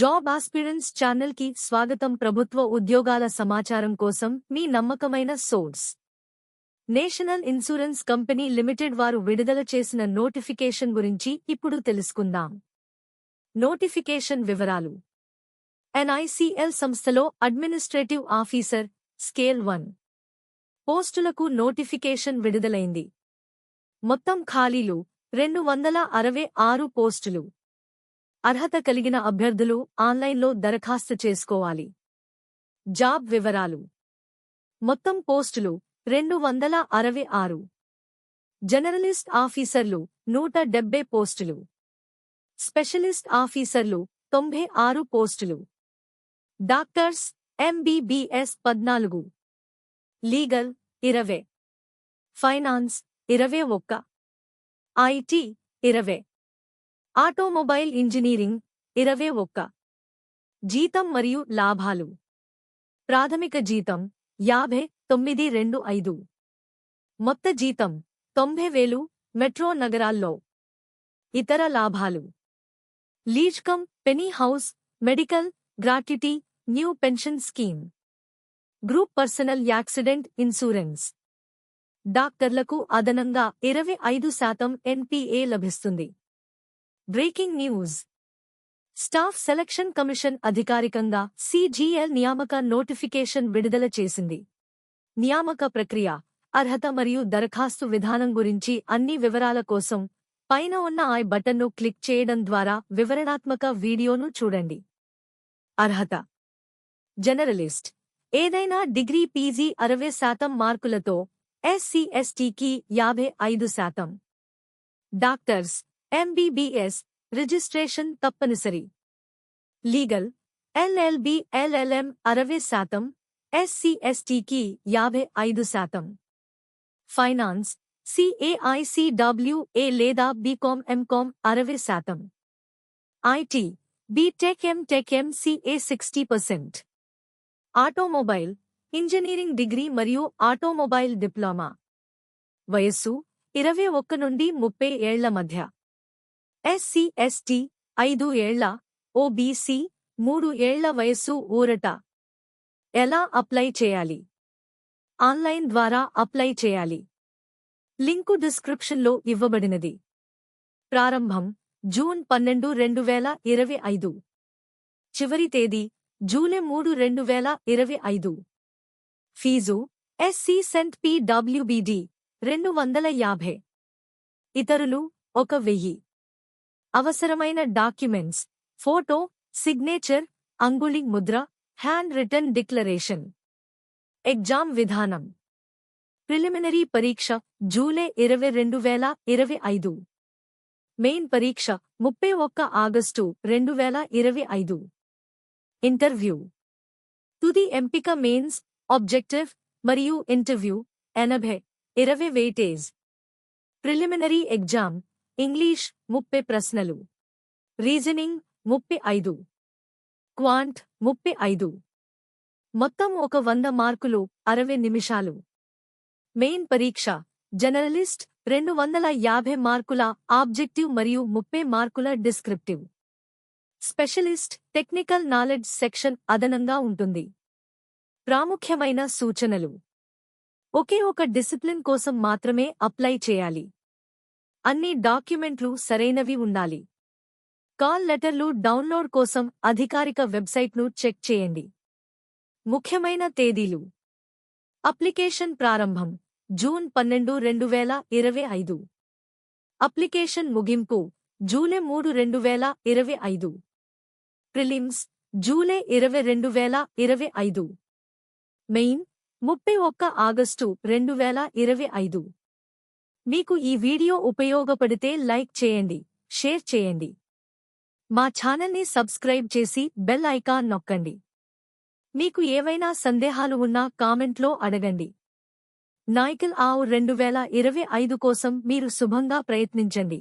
Job aspirants ఛానల్కి స్వాగతం. ప్రభుత్వ ఉద్యోగాల సమాచారం కోసం మీ నమ్మకమైన source. National Insurance Company Limited వారు విడుదల చేసిన నోటిఫికేషన్ గురించి ఇప్పుడు తెలుసుకుందాం. నోటిఫికేషన్ వివరాలు. ఎన్ఐసిఎల్ సంస్థలో అడ్మినిస్ట్రేటివ్ ఆఫీసర్ స్కేల్ వన్. పోస్టులకు నోటిఫికేషన్ విడుదలైంది. మొత్తం ఖాళీలు రెండు వందల అరవై ఆరు పోస్టులు. అర్హత కలిగిన అభ్యర్థులు ఆన్లైన్లో దరఖాస్తు చేసుకోవాలి. జాబ్ వివరాలు. మొత్తం పోస్టులు రెండు వందల అరవై ఆరు. జనరలిస్ట్ ఆఫీసర్లు నూట డెబ్బై పోస్టులు. స్పెషలిస్ట్ ఆఫీసర్లు తొంభై ఆరు పోస్టులు. డాక్టర్స్ ఎంబీబీఎస్ పద్నాలుగు. లీగల్ ఇరవై. ఫైనాన్స్ ఇరవై ఒక్క. ఐటీ ఇరవై. ఆటోమొబైల్ ఇంజనీరింగ్ ఇరవై ఒక్క. జీతం మరియు లాభాలు. ప్రాథమిక జీతం యాభై తొమ్మిది రెండు ఐదు. మొత్త జీతం తొంభై వేలు మెట్రో నగరాల్లో. ఇతర లాభాలు. Lease company house medical gratuity new pension scheme. Group personal accident insurance. డాక్టర్లకు అదనంగా ఇరవై ఐదు శాతం ఎన్పీఏ లభిస్తుంది. Breaking news. Staff selection commission అధికారికంగా సిజిఎల్ నియామక నోటిఫికేషన్ విడుదల చేసింది. నియామక ప్రక్రియ అర్హత మరియు దరఖాస్తు విధానం గురించి అన్ని వివరాల కోసం పైన ఉన్న ఐ బటన్ను క్లిక్ చేయడం ద్వారా వివరణాత్మక వీడియోను చూడండి. అర్హత. జనరలిస్ట్. ఏదైనా డిగ్రీ పీజీ అరవై శాతం మార్కులతో ఎస్సీ ఎస్టీకి యాభై ఐదు శాతం. డాక్టర్స్. ఎంబీబీఎస్ రిజిస్ట్రేషన్ తప్పనిసరి లీగల్ ఎల్ఎల్బి ఎల్ఎల్ఎం అరవై శాతం ఎస్సీ ఎస్టీకి యాభై ఐదు శాతం ఫైనాన్స్ సిఏఐసిడబ్ల్యూఏ లేదా బీకాం ఎంకాం అరవై శాతం IT BTech MTech MCA sixty percent automobile engineering degree మరియు ఆటోమొబైల్ డిప్లొమా వయస్సు ఇరవై ఒక్క నుండి ముప్పై ఏళ్ళ మధ్య ఎస్సీ ఎస్టీ ఐదు ఏళ్ళ ఓబీసీ మూడు ఏళ్ళ వయస్సు ఊరట. ఎలా అప్లై చేయాలి? ఆన్లైన్ ద్వారా అప్లై చేయాలి. లింకు డిస్క్రిప్షన్లో ఇవ్వబడినది. ప్రారంభం జూన్ పన్నెండు రెండు వేల ఇరవై ఐదు. చివరి తేదీ జూలై మూడు రెండు వేల ఇరవై ఐదు. ఫీజు ఎస్సీ సెంట్ పిడబ్ల్యూబీడి రెండు వందల యాభై. ఇతరులు ఒక వెయ్యి. అవసరమైన డాక్యుమెంట్స్ ఫోటో సిగ్నేచర్ అంగుళి ముద్ర హ్యాండ్ రిటర్న్ డిక్లరేషన్. ఎగ్జామ్ విధానం. ప్రిలిమినరీ పరీక్ష జూలై ఇరవై రెండు వేల ఇరవై ఐదు. మెయిన్ పరీక్ష ముప్పై ఒక్క ఆగస్టు రెండు వేల ఇరవై ఐదు. ఇంటర్వ్యూ. తుది ఎంపిక మెయిన్స్ ఆబ్జెక్టివ్ మరియు ఇంటర్వ్యూ ఎనభై ఇరవై వెయిటేజ్. Preliminary exam. ఇంగ్లీష్ ముప్పై ప్రశ్నలు. రీజనింగ్ ముప్పై ఐదు. క్వాంట్ ముప్పై ఐదు. మొత్తం ఒక వంద మార్కులు అరవై నిమిషాలు. మెయిన్ పరీక్ష. జనరలిస్ట్ రెండు వందల యాభై మార్కుల ఆబ్జెక్టివ్ మరియు ముప్పై మార్కుల descriptive. Specialist technical knowledge section అదనంగా ఉంటుంది. ప్రాముఖ్యమైన సూచనలు. ఒకే ఒక డిసిప్లిన్ కోసం మాత్రమే అప్లై చేయాలి. అన్ని డాక్యుమెంట్లు సరైనవి ఉండాలి. కాల్ లెటర్లు డౌన్లోడ్ కోసం అధికారిక వెబ్సైట్ను చెక్ చేయండి. ముఖ్యమైన తేదీలు. అప్లికేషన్ ప్రారంభం. జూన్ పన్నెండు రెండు వేల ఇరవై ఐదు. అప్లికేషన్ ముగింపు. జూలై మూడు రెండు వేల ఇరవై ఐదు. ప్రిలిమ్స్. జూలై ఇరవై రెండు వేల ఇరవై ఐదు. మెయిన్. ముప్పై ఒక్క ఆగస్టు రెండు వేల ఇరవై ఐదు. మీకు ఈ వీడియో ఉపయోగపడితే లైక్ చేయండి షేర్ చేయండి. మా ఛానల్ని సబ్స్క్రైబ్ చేసి బెల్ ఐకాన్ నొక్కండి. మీకు ఏవైనా సందేహాలు ఉన్నా కామెంట్లో అడగండి. నాయకల్ ఆవు రెండు వేల ఇరవై ఐదు కోసం మీరు శుభంగా ప్రయత్నించండి.